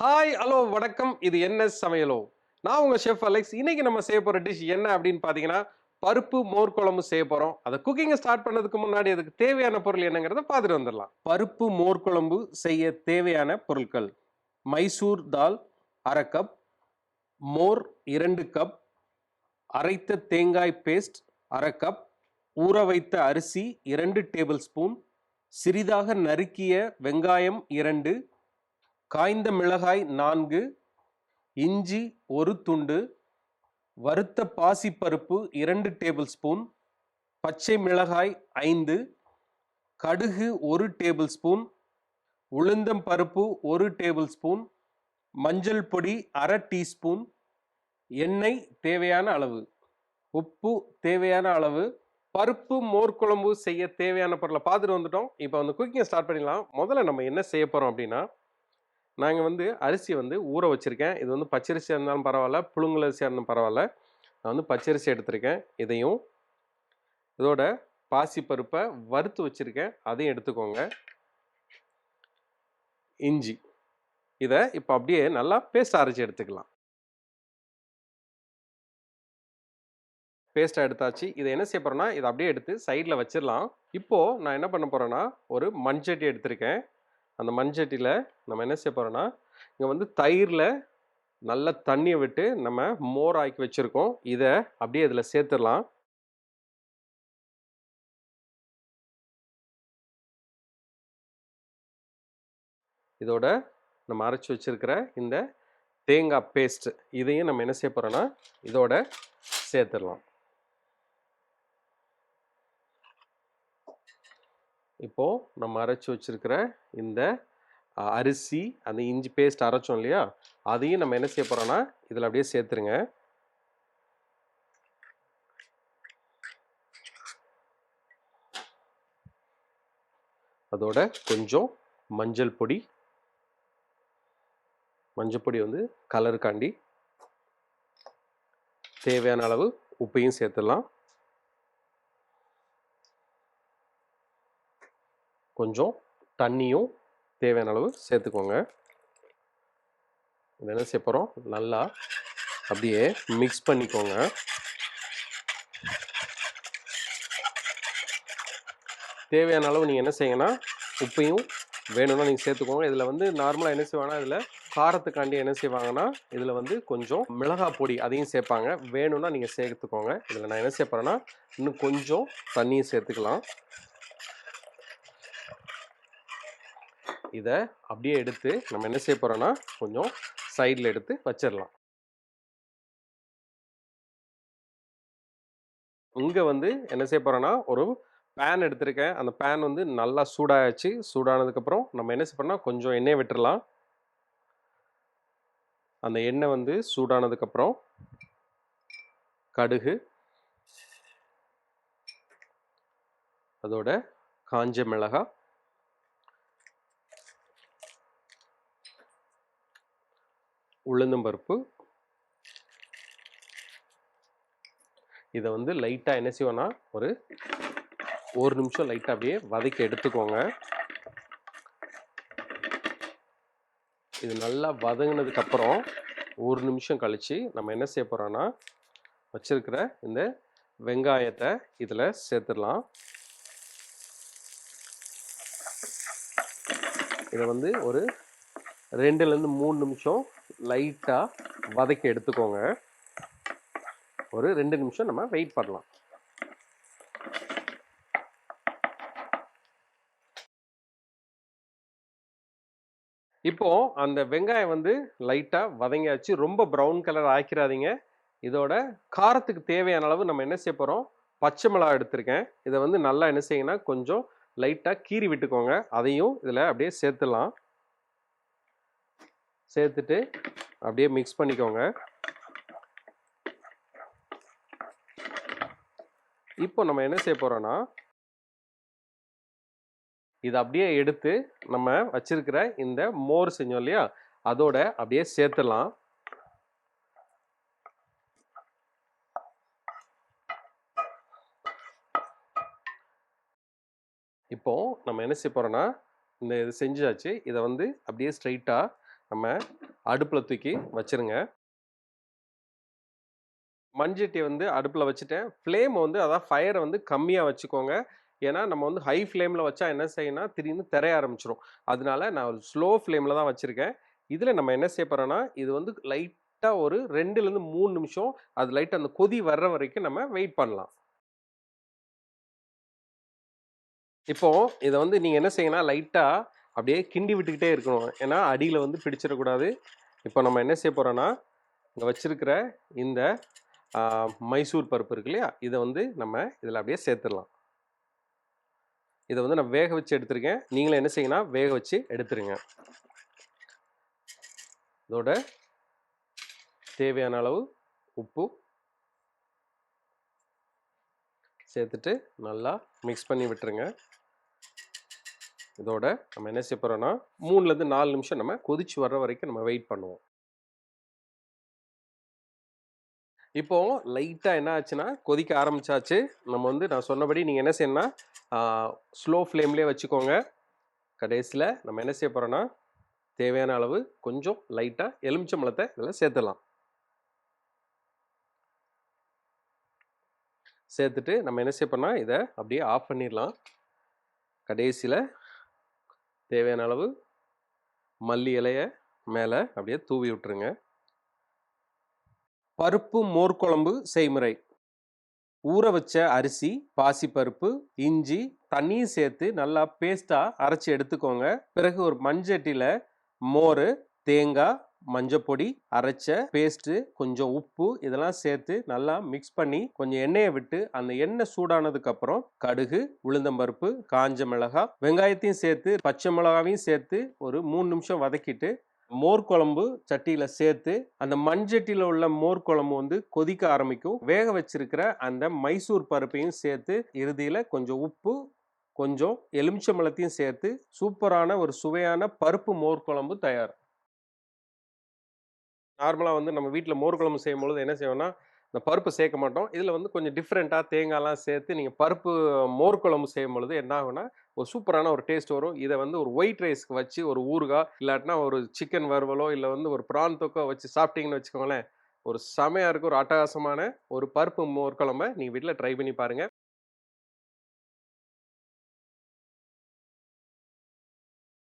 Hi hello வணக்கம். இது என்ன சமையலோ? நான் உங்கள் ஷெஃப் அலெக்ஸ் இன்னைக்கு நம்ம செய்ய போகிற டிஷ் என்ன அப்படின்னு பார்த்தீங்கன்னா பருப்பு மோர் குழம்பு செய்ய போகிறோம் அதை குக்கிங்கை ஸ்டார்ட் பண்ணதுக்கு முன்னாடி அதுக்கு தேவையான பொருள் என்னங்கிறத பார்த்துட்டு வந்துடலாம். பருப்பு மோர் குழம்பு செய்ய தேவையான பொருட்கள். மைசூர் தால் அரை கப் மோர் இரண்டு கப் அரைத்த தேங்காய் பேஸ்ட் அரை கப் ஊற வைத்த அரிசி இரண்டு டேபிள் ஸ்பூன் சிறிதாக நறுக்கிய வெங்காயம் இரண்டு காய்ந்த மிளகாய் நான்கு இஞ்சி ஒரு துண்டு வறுத்த பாசிப்பருப்பு இரண்டு டேபிள் ஸ்பூன் பச்சை மிளகாய் ஐந்து கடுகு ஒரு டேபிள் ஸ்பூன் உளுந்தம் பருப்பு ஒரு டேபிள் ஸ்பூன் மஞ்சள் பொடி அரை டீஸ்பூன் எண்ணெய் தேவையான அளவு உப்பு தேவையான அளவு பருப்பு மோர் குழம்பு செய்ய தேவையான பொருளை பார்த்துட்டு வந்துட்டோம். இப்போ வந்து குக்கிங்கை ஸ்டார்ட் பண்ணிடலாம். முதல்ல நம்ம என்ன செய்ய போகிறோம் அப்படின்னா நாங்கள் வந்து அரிசி வந்து ஊற வச்சுருக்கேன். இது வந்து பச்சரிசியாக இருந்தாலும் பரவாயில்ல புழுங்கல் அரிசியாக இருந்தாலும் பரவாயில்ல. நான் வந்து பச்சரிசி எடுத்திருக்கேன். இதையும் இதோட பாசிப்பருப்பை வறுத்து வச்சுருக்கேன். அதையும் எடுத்துக்கோங்க. இஞ்சி. இதை இப்போ அப்படியே நல்லா பேஸ்ட் அரைச்சி எடுத்துக்கலாம். பேஸ்ட்டாக எடுத்தாச்சு. இதை என்ன செய்ய போகிறேன்னா இதை அப்படியே எடுத்து சைடில் வச்சிடலாம். இப்போது நான் என்ன பண்ண போகிறேன்னா ஒரு மண்சட்டி எடுத்திருக்கேன். அந்த மண்சட்டியில் நம்ம என்ன செய்ய போகிறோன்னா இங்கே வந்து தயிரில் நல்ல தண்ணியை விட்டு நம்ம மோர் ஆக்கி வச்சுருக்கோம். இதை அப்படியே இதில் சேர்த்துடலாம். இதோட நம்ம அரைச்சி வச்சுருக்கிற இந்த தேங்காய் பேஸ்ட் இதையும் நம்ம என்ன செய்ய போகிறோன்னா இதோட சேர்த்துடலாம். இப்போது நம்ம அரைச்சி வச்சிருக்கிற இந்த அரிசி அந்த இஞ்சி பேஸ்ட் அரைச்சோம் இல்லையா? அதையும் நம்ம என்ன செய்ய போகிறோன்னா இதில் அப்படியே சேர்த்துருங்க. அதோட கொஞ்சம் மஞ்சள் பொடி. மஞ்சள் பொடி வந்து கலருக்காண்டி தேவையான அளவு உப்பையும் சேர்த்துடலாம். கொஞ்சம் தண்ணியும் தேவையான அளவு சேர்த்துக்கோங்க. என்ன செய்ய போகிறோம் நல்லா அப்படியே மிக்ஸ் பண்ணிக்கோங்க. தேவையான அளவு நீங்கள் என்ன செய்யுங்கன்னா உப்பையும் வேணும்னா நீங்கள் சேர்த்துக்கோங்க. இதில் வந்து நார்மலாக என்ன செய்வாங்கன்னா இதில் காரத்துக்காண்டி என்ன செய்வாங்கன்னா இதில் வந்து கொஞ்சம் மிளகாய் பொடி அதையும் சேர்ப்பாங்க. வேணும்னா நீங்கள் சேர்த்துக்கோங்க. இதில் நான் என்ன சேர்ப்பேன்னா இன்னும் கொஞ்சம் தண்ணியும் சேர்த்துக்கலாம். இதை அப்படியே எடுத்து நம்ம என்ன செய்ய போகிறோன்னா கொஞ்சம் சைடில் எடுத்து வச்சிடலாம் இங்கே வந்து என்ன செய்ய போகிறோன்னா ஒரு பேன் எடுத்திருக்கேன். அந்த பேன் வந்து நல்லா சூடாகிடுச்சு சூடானதுக்கப்புறம் நம்ம என்ன செய்ய போறோம்னா கொஞ்சம் எண்ணெய் விட்டுறலாம் அந்த எண்ணெய் வந்து சூடானதுக்கப்புறம் கடுகு அதோட காஞ்ச மிளகாய் உளுந்தம்பருப்பு இதை வந்து லைட்டாக என்ன செய்வோன்னா ஒரு ஒரு நிமிஷம் லைட்டாக அப்படியே வதக்கி எடுத்துக்கோங்க. இது நல்லா வதங்கினதுக்கப்புறம் ஒரு நிமிஷம் கழித்து நம்ம என்ன செய்ய போகிறோன்னா வச்சுருக்கிற இந்த வெங்காயத்தை இதில் சேர்த்துடலாம். இதை வந்து ஒரு ரெண்டுலேருந்து மூணு நிமிஷம் லைட்டாக வதக்கி எடுத்துக்கோங்க. ஒரு ரெண்டு நிமிஷம் நம்ம வெயிட் பண்ணலாம். இப்போ அந்த வெங்காயம் வந்து லைட்டாக வதங்கியாச்சு. ரொம்ப ப்ரௌன் கலர் ஆக்கிடாதீங்க இதோட காரத்துக்கு தேவையான அளவு நம்ம என்ன செய்ய போகிறோம் பச்சை மிளகா எடுத்திருக்கேன். இதை வந்து நல்லா என்ன செய்யுங்கன்னா கொஞ்சம் லைட்டாக கீறி விட்டுக்கோங்க. அதையும் இதில் அப்படியே சேர்த்துடலாம். சேர்த்துட்டு அப்படியே மிக்ஸ் பண்ணிக்கோங்க. இப்போ நம்ம என்ன செய்ய போகிறோன்னா இதை அப்படியே எடுத்து நம்ம வச்சிருக்கிற இந்த மோர் செஞ்சோம் இல்லையா? அதோட அப்படியே சேர்த்துடலாம். இப்போ நம்ம என்ன செய்ய போகிறோன்னா இந்த இது செஞ்சாச்சு. இதை வந்து அப்படியே ஸ்ட்ரைட்டாக நம்ம அடுப்பில் தூக்கி வச்சிருங்க. மண்சட்டியை வந்து அடுப்பில் வச்சுட்டேன். ஃப்ளேம் வந்து அதான் ஃபயரை வந்து கம்மியாக வச்சுக்கோங்க. ஏன்னா நம்ம வந்து ஹை ஃப்ளேமில் வச்சா என்ன செய்யணும்னா திடீர்னு திரைய ஆரம்பிச்சிடும் அதனால நான் ஒரு ஸ்லோ ஃப்ளேமில் தான் வச்சுருக்கேன். இதில் நம்ம என்ன செய்ய போகிறோன்னா இது வந்து லைட்டாக ஒரு ரெண்டுலேருந்து மூணு நிமிஷம் அது லைட்டாக அந்த கொதி வர்ற வரைக்கும் நம்ம வெயிட் பண்ணலாம். இப்போது இதை வந்து நீங்கள் என்ன செய்யணும் லைட்டாக அப்படியே கிண்டி விட்டுக்கிட்டே இருக்கணும். ஏன்னா அடியில் வந்து பிடிச்சிடக்கூடாது. இப்போ நம்ம என்ன செய்ய போகிறோன்னா இங்கே வச்சுருக்கிற இந்த மைசூர் பருப்பு இருக்கு இல்லையா? இதை வந்து நம்ம இதில் அப்படியே சேர்த்துடலாம். இதை வந்து நான் வேக வச்சு எடுத்திருக்கேன். நீங்களும் என்ன செய்யணும் வேக வச்சு எடுத்துருங்க. இதோட தேவையான அளவு உப்பு சேர்த்துட்டு நல்லா மிக்ஸ் பண்ணி விட்டுருங்க. இதோட நம்ம என்ன செய்ய போகிறோன்னா மூணுலேருந்து நாலு நிமிஷம் நம்ம கொதிச்சு வர்ற வரைக்கும் நம்ம வெயிட் பண்ணுவோம். இப்போ லைட்டாக என்ன ஆச்சுன்னா கொதிக்க ஆரம்பிச்சாச்சு. நம்ம வந்து நான் சொன்னபடி நீங்கள் என்ன செய்யணும்னா ஸ்லோ ஃப்ளேம்லேயே வச்சுக்கோங்க. கடைசியில் நம்ம என்ன செய்ய போகிறோன்னா தேவையான அளவு கொஞ்சம் லைட்டாக எலுமிச்சம்பழத்தை இதில் சேர்த்துடலாம். சேர்த்துட்டு நம்ம என்ன செய்ய போறோம்னா இதை அப்படியே ஆஃப் பண்ணிடலாம். கடைசியில் தேவையான அளவு மல்லி இலையை மேலே அப்படியே தூவி விட்டுருங்க. பருப்பு மோர்க்குழம்பு செய்முறை. ஊற வச்ச அரிசி பாசிப்பருப்பு இஞ்சி தண்ணியும் சேர்த்து நல்லா பேஸ்ட்டாக அரைச்சி எடுத்துக்கோங்க. பிறகு ஒரு மண்சட்டியில் மோர் தேங்காய் மஞ்சப்பொடி அரைச்ச பேஸ்ட்டு கொஞ்சம் உப்பு இதெல்லாம் சேர்த்து நல்லா மிக்ஸ் பண்ணி கொஞ்சம் எண்ணெயை விட்டு அந்த எண்ணெய் சூடானதுக்கு அப்புறம் கடுகு உளுந்தம்பருப்பு காஞ்ச மிளகாய் வெங்காயத்தையும் சேர்த்து பச்சை மிளகாவையும் சேர்த்து ஒரு மூணு நிமிஷம் வதக்கிட்டு மோர் குழம்பு சட்டியில் சேர்த்து அந்த மண்சட்டியில் உள்ள மோர் குழம்பு வந்து கொதிக்க ஆரம்பிக்கும். வேக வச்சிருக்கிற அந்த மைசூர் பருப்பையும் சேர்த்து இறுதியில் கொஞ்சம் உப்பு கொஞ்சம் எலுமிச்சம்பழத்தையும் சேர்த்து சூப்பரான ஒரு சுவையான பருப்பு மோர் குழம்பு தயார். நார்மலாக வந்து நம்ம வீட்டில் மோர் குழம்பு செய்யும் பொழுது என்ன செய்வோம்னா இந்த பருப்பு சேர்க்க மாட்டோம். இதில் வந்து கொஞ்சம் டிஃப்ரெண்ட்டாக தேங்காய்லாம் சேர்த்து நீங்கள் பருப்பு மோர் குழம்பு செய்யும் பொழுது என்ன ஆகும்னா ஒரு சூப்பரான ஒரு டேஸ்ட் வரும். இதை வந்து ஒரு ஒயிட் ரைஸ்க்கு வச்சு ஒரு ஊறுகாய் இல்லாட்டினா ஒரு சிக்கன் வறுவலோ இல்லை வந்து ஒரு ப்ரான் தொக்கோ வச்சு சாப்பிட்டீங்கன்னு வச்சுக்கோங்களேன் ஒரு செமையாக இருக்கும். ஒரு அட்டகாசமான ஒரு பருப்பு மோர் குழம்ப நீங்கள் வீட்டில் ட்ரை பண்ணி பாருங்கள்